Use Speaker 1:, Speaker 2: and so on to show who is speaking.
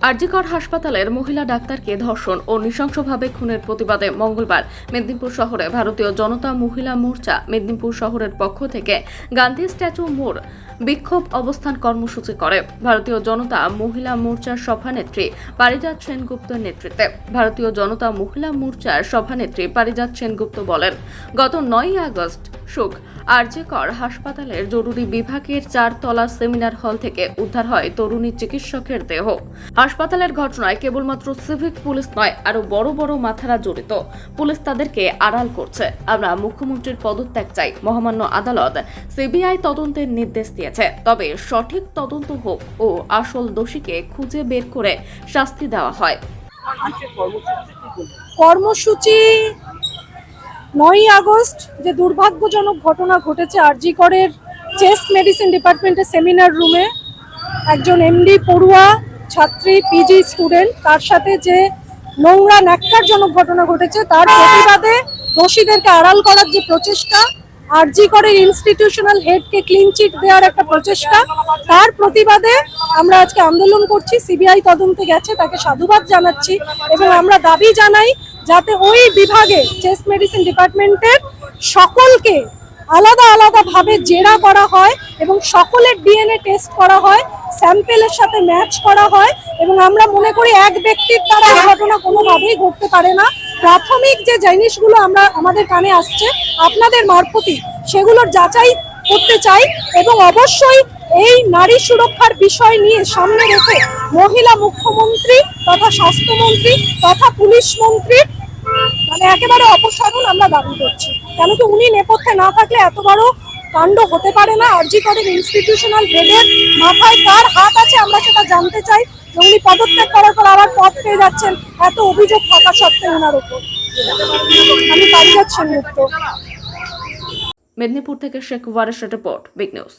Speaker 1: আরজিকর হাসপাতালের মহিলা ডাক্তারকে ধর্ষণ ও নৃশংসভাবে খুনের প্রতিবাদে মঙ্গলবার মেদিনীপুর শহরে ভারতীয় জনতা মহিলা মোর্চা মেদিনীপুর শহরের পক্ষ থেকে গান্ধী স্ট্যাচু মোড় বিক্ষোভ অবস্থান কর্মসূচি করে। ভারতীয় জনতা মহিলা মোর্চার সভানেত্রী পারিজাত সেনগুপ্তের নেতৃত্বে। ভারতীয় জনতা মহিলা মোর্চার সভানেত্রী পারিজাত সেনগুপ্ত বলেন, গত নয়ই আগস্ট সুখ আরজেকর হাসপাতালের জরুরি বিভাগের চারতলা সেমিনার হল থেকে উদ্ধার হয় তরুণী চিকিৎসকের দেহ। হাসপাতালের ঘটনায় কেবলমাত্র সিভিক পুলিশ নয় আরও বড় বড় মাথারা জড়িত। পুলিশ তাদেরকে আড়াল করছে। আমরা মুখ্যমন্ত্রীর পদত্যাগ চাই মহামান্য আদালত সিবিআই তদন্তের নির্দেশ দিয়েছে। তবে সঠিক তদন্ত হোক ও আসল দোষীকে খুঁজে বের করে শাস্তি দেওয়া হয়।
Speaker 2: কর্মসূচি নয়ই আগস্ট যে দুর্ভাগ্যজনক ঘটনা ঘটেছে আরজি করের চেস্ট মেডিসিন ডিপার্টমেন্টের সেমিনার রুমে, একজন এমডি পড়ুয়া, ছাত্রী, পিজি স্টুডেন্ট, তার সাথে যে নোংরা, ন্যাক্কারজনক ঘটনা ঘটেছে, তার প্রতিবাদে দোষীদেরকে আড়াল করার যে প্রচেষ্টা, আরজি করের ইনস্টিটিউশনাল হেডকে ক্লিন চিট দেওয়ার একটা প্রচেষ্টা, তার প্রতিবাদে আমরা আজকে আন্দোলন করছি, সিবিআই তদন্তে গেছে, তাকে সাধুবাদ জানাচ্ছি এবং আমরা দাবি জানাই যাতে ওই বিভাগে চেস্ট মেডিসিন ডিপার্টমেন্টের সকলকে আলাদা আলাদা ভাবে জেরা করা হয় এবং সকলের ডিএনএ টেস্ট করা হয় স্যাম্পেলের সাথে ম্যাচ করা হয় এবং আমরা মনে করি এক ব্যক্তির দ্বারা এই ঘটনা কোনোভাবেই ঘটতে পারে না। প্রাথমিক যে জিনিসগুলো আমরা আমাদের কানে আসছে, আপনাদের মারফতি সেগুলোর যাচাই করতে চাই এবং অবশ্যই এই নারী সুরক্ষার বিষয় নিয়ে সামনে রেখে মহিলা মুখ্যমন্ত্রী তথা স্বাস্থ্যমন্ত্রী তথা পুলিশ মন্ত্রীর মানে একেবারে অপসারণ আমরা দাবি করছি। কেন কি উনি নেপথ্যে না থাকলে এত বড় কাণ্ড হতে পারে না। আরজি করেন ইনস্টিটিউশনাল হেডের মাথায় কার হাত আছে, আমরা সেটা জানতে চাই যে উনি পদত্যাগ করার পর আবার পদ পেয়ে যাচ্ছেন এত অভিযোগ থাকা সত্ত্বেও ওনার উপর আমি পারিজাত সেনগুপ্ত।
Speaker 1: মেদিনীপুর থেকে Sheikh Waresh report, big news.